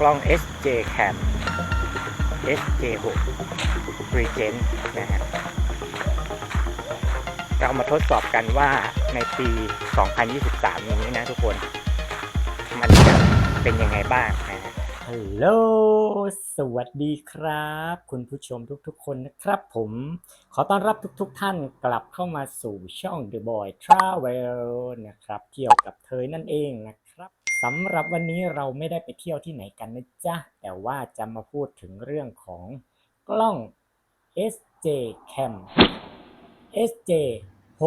กล้อง SJ Cam SJ6 Regent นะฮะเรามาทดสอบกันว่าในปี 2023 นี้นะทุกคน มันจะเป็นยังไงบ้างนะฮะฮัลโหล สวัสดีครับ คุณผู้ชมทุกๆ คนนะครับผม ขอต้อนรับทุกๆ ท่านกลับเข้ามาสู่ช่อง The Boy Travel นะครับ เที่ยวกับเธอนั่นเองนะครับ สำหรับวันนี้เราไม่ได้ไปเที่ยวที่ไหนกันนะจ๊ะ แต่ว่าจะมาพูดถึงเรื่องของกล้อง SJ Cam SJ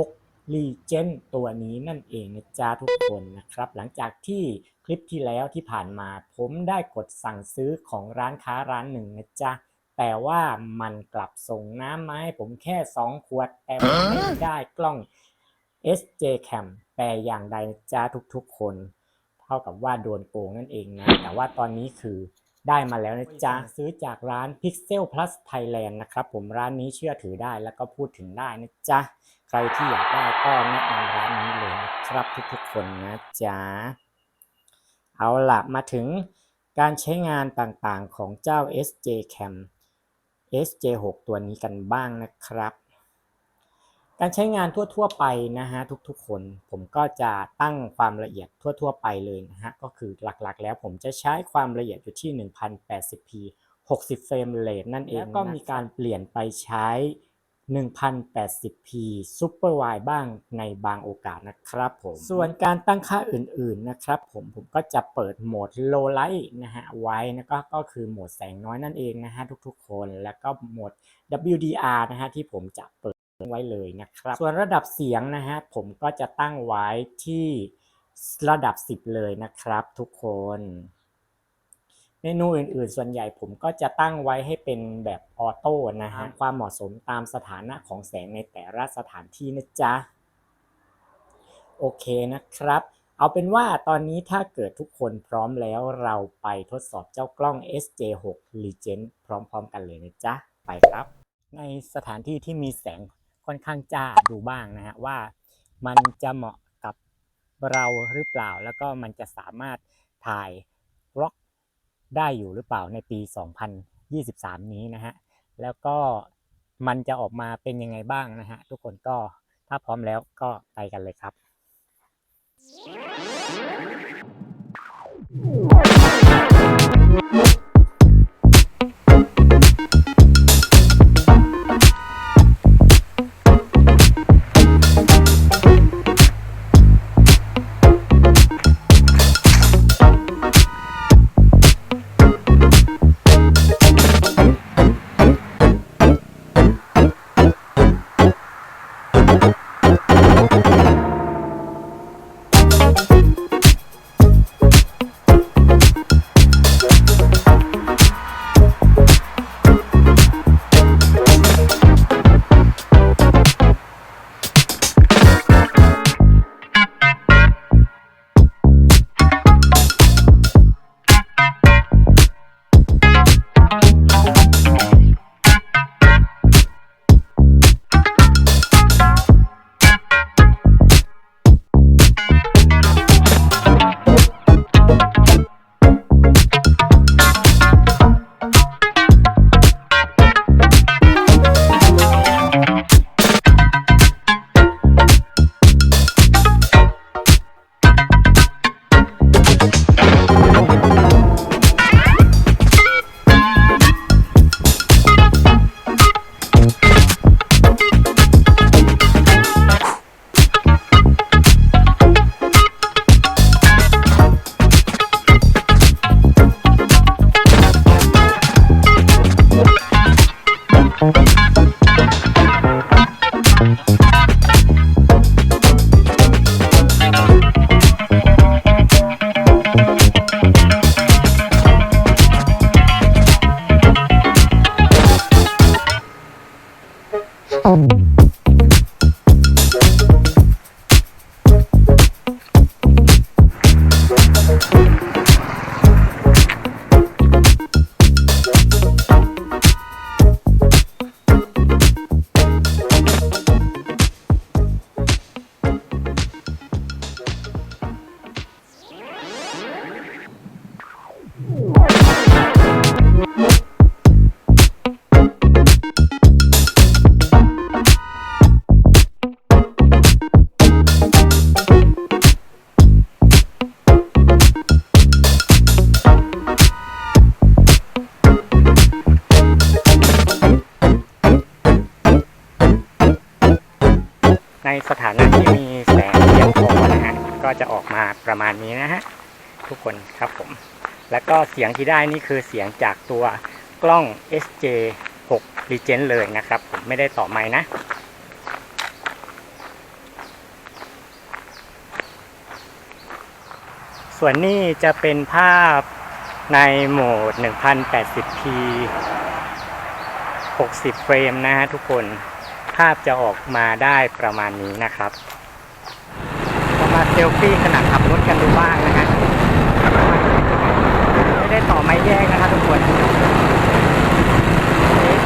6 Legend ตัวนี้นั่นเองนะจ๊ะทุกคนนะครับ หลังจากที่คลิปที่แล้วที่ผ่านมา ผมได้กดสั่งซื้อของร้านค้าร้านหนึ่งนะจ๊ะ แต่ว่ามันกลับส่งน้ำมาให้ผมแค่ 2 ขวด แต่ผมไม่ได้กล้อง SJ Cam แต่อย่างใดนะจ๊ะทุกๆคน เท่ากับว่าโดนโกงนั่นเองนะ แต่ว่าตอนนี้คือได้มาแล้วนะจ๊ะ ซื้อจากร้าน Pixel Plus Thailand นะครับผมร้านนี้เชื่อถือได้แล้วก็พูดถึงได้นะจ๊ะ ใครที่อยากได้ก็แนะนำร้านนี้เลยนะครับทุกๆคนนะจ๊ะ เอาล่ะมาถึงการใช้งานต่างๆของเจ้า SJ Cam SJ6 ตัวนี้กันบ้างนะครับ การใช้งานทั่ว ๆ ไปนะฮะทุกๆ คนผมก็จะตั้งความละเอียดทั่ว ๆ ไปเลยนะฮะก็คือหลักๆ แล้วผมจะใช้ความละเอียดอยู่ที่ 1080p 60 เฟรมเรทนั่นเองแล้วก็มีการเปลี่ยนไปใช้ 1080p Super Wide บ้างในบางโอกาสนะครับผมส่วนการตั้งค่าอื่นๆนะครับผมผมก็จะเปิดโหมด Low Light นะฮะไว้นะก็ก็คือโหมดแสงน้อยนั่นเองนะฮะทุกๆ คน แล้วก็โหมด WDR นะฮะที่ผมจะเปิด ไว้เลยนะครับ ส่วนระดับเสียงนะฮะผมก็จะตั้งไว้ที่ระดับ 10 เลยนะครับทุกคน เมนูอื่นๆ ส่วนใหญ่ผมก็จะตั้งไว้ให้เป็นแบบออโต้นะฮะความเหมาะสมตามสถานะของแสงในแต่ละสถานที่นะจ๊ะ โอเคนะครับ เอาเป็นว่าตอนนี้ถ้าเกิดทุกคนพร้อมแล้วเราไปทดสอบเจ้ากล้อง SJ6 Legend พร้อมๆกันเลยนะจ๊ะ ไปครับ ในสถานที่ที่มีแสง ค่อนข้างจ้าดูบ้างนะฮะว่ามันจะเหมาะกับเราหรือเปล่า แล้วก็มันจะสามารถถ่ายร็อกได้อยู่หรือเปล่าในปี 2023 นี้นะฮะแล้วก็มันจะออกมาเป็นยังไงบ้างนะฮะทุกคนก็ถ้าพร้อมแล้วก็ไปกันเลยครับส ก็จะออกมาประมาณนี้นะฮะทุกคนครับผม แล้วก็เสียงที่ได้นี่คือเสียงจากตัวกล้อง SJ 6 Legend เลยนะครับ ผมไม่ได้ต่อไม้นะส่วนนี้จะเป็นภาพในโหมด 1080p 60 เฟรมนะฮะทุกคน ภาพจะออกมาได้ประมาณนี้นะครับ มาเซลฟี่ขณะขับรถกันดูบ้างนะฮะไม่ได้ต่อไม้แยกนะครับทุกคน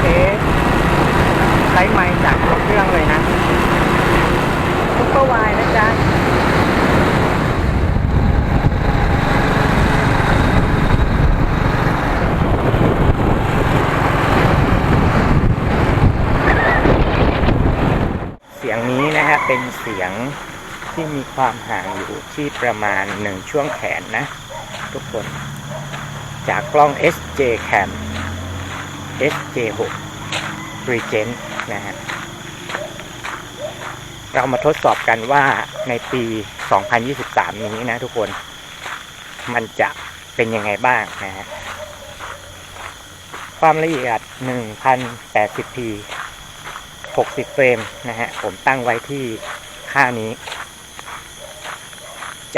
เอ๊ะใช้ไม้จากตัวเครื่องเลยนะซุปเปอร์วายนะจ๊ะเสียงนี้นะฮะเป็นเสียง ที่มีความห่างอยู่ที่ประมาณหนึ่งช่วงแขนนะ ทุกคน จากกล้อง SJ Cam SJ6 Regent นะฮะเรามาทดสอบกันว่าในปี 2023 นี้นะทุกคน มันจะเป็นยังไงบ้างนะฮะ ความละเอียด 1080p 60 เฟรมนะฮะ ผมตั้งไว้ที่ค่านี้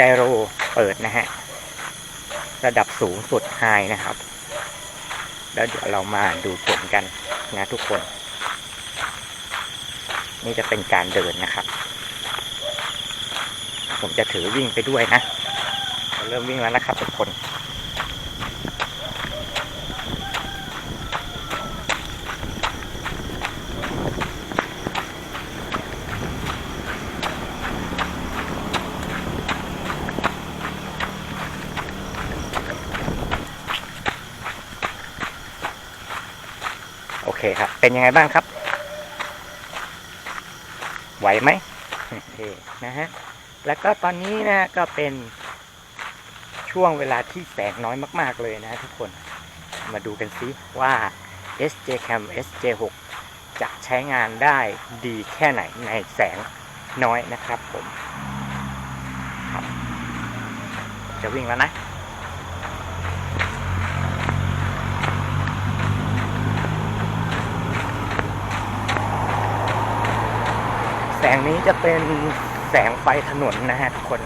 จโรเปิดนะฮะ ระดับสูงสุดไฮนะครับ แล้วเดี๋ยวเรามาดูผลกันนะทุกคน นี่จะเป็นการเดินนะครับ ผมจะถือวิ่งไปด้วยนะ เราเริ่มวิ่งแล้วนะครับทุกคน เคครับ เป็นยังไงบ้างครับ ไหวไหมโอเคนะฮะ แล้วก็ตอนนี้นะก็เป็นช่วงเวลาที่แสงน้อยมาก ๆ เลยนะทุกคน มาดูกันซิว่า SJ Cam SJ6 จะใช้งานได้ดีแค่ไหนในแสงน้อยนะครับผมครับจะวิ่งแล้วนะ แสงนี้จะเป็นแสงไฟถนนนะฮะทุกคน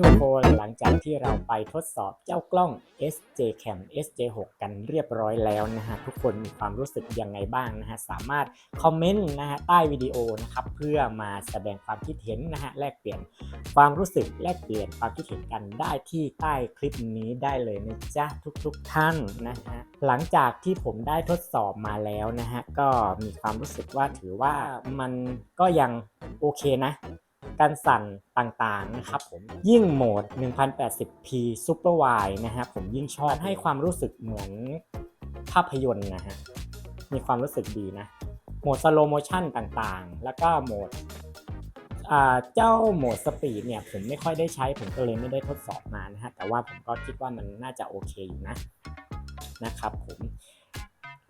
ทุกคนหลังจากที่เราไปทดสอบเจ้ากล้อง SJ Cam SJ6 กันเรียบร้อยแล้วนะฮะทุกคนมีความรู้สึกยังไงบ้างนะฮะสามารถคอมเมนต์นะฮะใต้วิดีโอนะครับเพื่อมาแสดงความคิดเห็นนะฮะแลกเปลี่ยนความรู้สึกแลกเปลี่ยนความคิดเห็นกันได้ที่ใต้คลิปนี้ได้เลยนะจ๊ะทุกๆท่านนะฮะหลังจากที่ผมได้ทดสอบมาแล้วนะฮะก็มีความรู้สึกว่าถือว่ามันก็ยังโอเคนะ การสั่นต่างๆนะครับผมยิ่งโหมด 1080p Super Wide นะฮะผมยิ่งชอบให้ความรู้สึกเหมือนภาพยนตร์นะฮะมีความรู้สึกดีนะโหมด Slow Motion ต่างๆ แล้วก็โหมดเจ้าโหมดสปีดเนี่ยผมไม่ค่อยได้ใช้ ผมก็เลยไม่ได้ทดสอบมานะฮะแต่ว่าผมก็คิดว่ามันน่าจะโอเคอยู่นะนะครับผม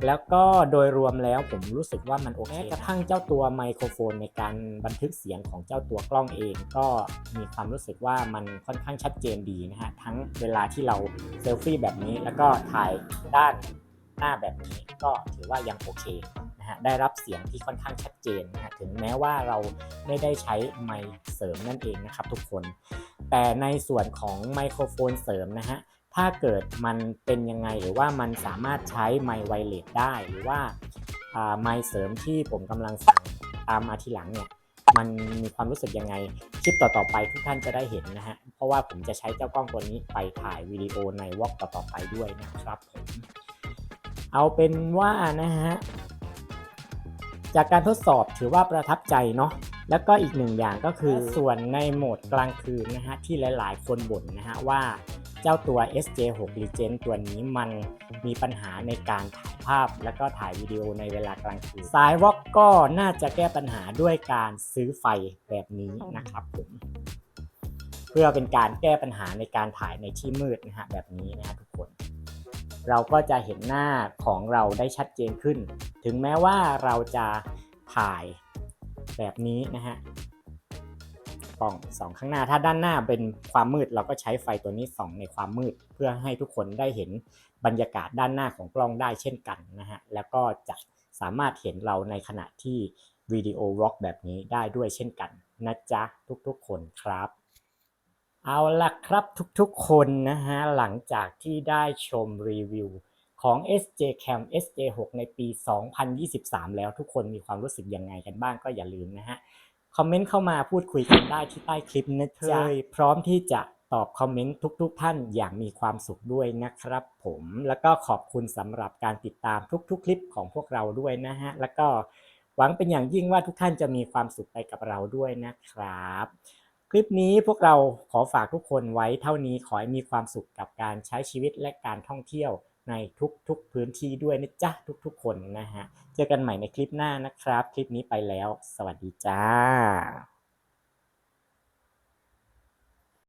แล้วก็โดยรวมแล้วผมรู้สึกว่ามันโอเคแม้กระทั่งเจ้าตัวไมโครโฟนในการบันทึกเสียงของเจ้าตัวกล้องเอง ก็มีความรู้สึกว่ามันค่อนข้างชัดเจนดีนะฮะ ทั้งเวลาที่เราเซลฟี่แบบนี้ แล้วก็ถ่ายด้านหน้าแบบนี้ก็ถือว่ายังโอเคนะฮะ ได้รับเสียงที่ค่อนข้างชัดเจนนะฮะ ถึงแม้ว่าเราไม่ได้ใช้ไมค์เสริมนั่นเองนะครับทุกคน แต่ในส่วนของไมโครโฟนเสริมนะฮะ ถ้าเกิดมันเป็นยังไงหรือว่ามันสามารถใช้ไมไวเลสได้หรือว่าไมเสริมที่ผมกำลังสั่งตามมาทีหลังเนี่ยมันมีความรู้สึกยังไงคลิปต่อๆไปทุกท่านจะได้เห็นนะฮะเพราะว่าผมจะใช้เจ้ากล้องตัวนี้ไปถ่ายวิดีโอในวอล์กต่อๆไปด้วยนะครับผมเอาเป็นว่านะฮะจากการทดสอบถือว่าประทับใจเนาะแล้วก็อีกหนึ่งอย่างก็คือส่วนในโหมดกลางคืนนะฮะที่หลายๆ คนบ่นนะฮะว่า เจ้าตัว SJ6 Legend ตัวนี้มันมีปัญหาในการถ่ายภาพ แล้วก็ถ่ายวิดีโอในเวลากลางคืนสายวอกก็น่าจะแก้ปัญหาด้วยการซื้อไฟแบบนี้นะครับผมเพื่อเป็นการแก้ปัญหาในการถ่ายในที่มืดนะฮะแบบนี้นะทุกคน เราก็จะเห็นหน้าของเราได้ชัดเจนขึ้น ถึงแม้ว่าเราจะถ่ายแบบนี้นะฮะ กล่องสองข้างหน้า ถ้าด้านหน้าเป็นความมืดเราก็ใช้ไฟตัวนี้ส่องในความมืด เพื่อให้ทุกคนได้เห็นบรรยากาศด้านหน้าของกล้องได้เช่นกันนะฮะแล้วก็จะสามารถเห็นเราในขณะที่วิดีโอวอล์กแบบนี้ได้ด้วยเช่นกันนะจ๊ะทุกๆคนครับ เอาล่ะครับทุกๆคนนะฮะหลังจากที่ได้ชมรีวิวของ SJ Cam SJ6 ในปี 2023 แล้วทุกคนมีความรู้สึกยังไงกันบ้างก็อย่าลืมนะฮะ คอมเมนต์เข้ามาพูดคุยกันได้ที่ใต้คลิปนะจ๊ะพร้อมที่จะตอบคอมเมนต์ทุก ๆ ท่านอย่างมีความสุขด้วยนะครับ ผมแล้วก็ขอบคุณสำหรับการติดตามทุก ๆ คลิปของพวกเราด้วยนะฮะแล้วก็หวังเป็นอย่างยิ่งว่าทุกท่านจะมีความสุขไปกับเราด้วยนะครับ คลิปนี้พวกเราขอฝากทุกคนไว้เท่านี้ขอให้มีความสุขกับการใช้ชีวิตและการท่องเที่ยว ในทุกๆพื้นที่ด้วยนะจ๊ะทุกๆคนนะฮะ เจอกันใหม่ในคลิปหน้านะครับ คลิปนี้ไปแล้ว สวัสดีจ้า